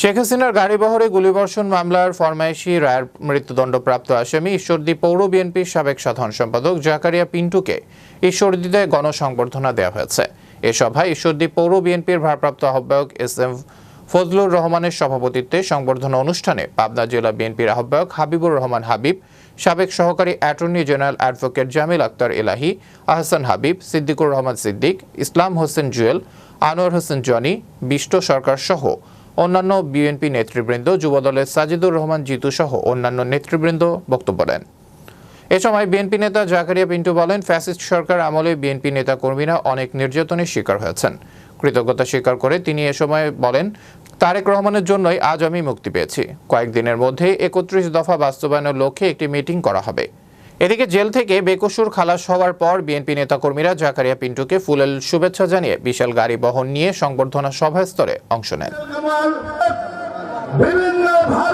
শেখ হাসিনার গাড়িবহরে গুলিবর্ষণ মামলার ফরমায়েশি রায়ের মৃত্যুদণ্ডপ্রাপ্ত আসামি ঈশ্বরদী পৌর বিএনপির সাবেক সাধারণ সম্পাদক জাকারিয়া পিন্টুকে ঈশ্বরদীতে গণসংবর্ধনা দেওয়া হয়েছে। এ সভায় ঈশ্বরদী পৌর বিএনপির ভারপ্রাপ্ত আহ্বায়ক এস এম ফজলুর রহমানের সভাপতিত্বে সংবর্ধনা অনুষ্ঠানে পাবনা জেলা বিএনপির আহ্বায়ক হাবিবুর রহমান হাবিব, সাবেক সহকারী attorney general advocate Jamil Akter Elahi, Ahsan Habib, Siddiqur Rahman Siddique, Islam Hossain Jewel, Anwar Hossain Jony, Bisht Sarkar সহ অন্যান্য বিএনপি নেতৃবৃন্দ, যুবদলের সাজিদুর রহমান জিতু সহ অন্যান্য নেতৃবৃন্দ বক্তব্য দেন। এ সময় বিএনপি নেতা জাকারিয়া পিন্টু বলেন, ফ্যাসিস্ট সরকার আমলে বিএনপি নেতা কর্মীরা অনেক নির্যাতনের শিকার হয়েছেন। কৃতজ্ঞতা স্বীকার করে তিনি এ সময় বলেন, তারেক রহমানের জন্যই আজ আমি মুক্তি পেয়েছি। কয়েকদিনের মধ্যে একত্রিশ দফা বাস্তবায়নের লক্ষ্যে একটি মিটিং করা হবে। এদিকে জেল থেকে বেকসুর খালাস হওয়ার পর বিএনপি নেতাকর্মীরা জাকারিয়া পিন্টুকে ফুলেল শুভেচ্ছা জানিয়ে বিশাল গাড়ি বহন নিয়ে সংবর্ধনা সভাস্থলে অংশ নেন। বিভিন্ন ভাবে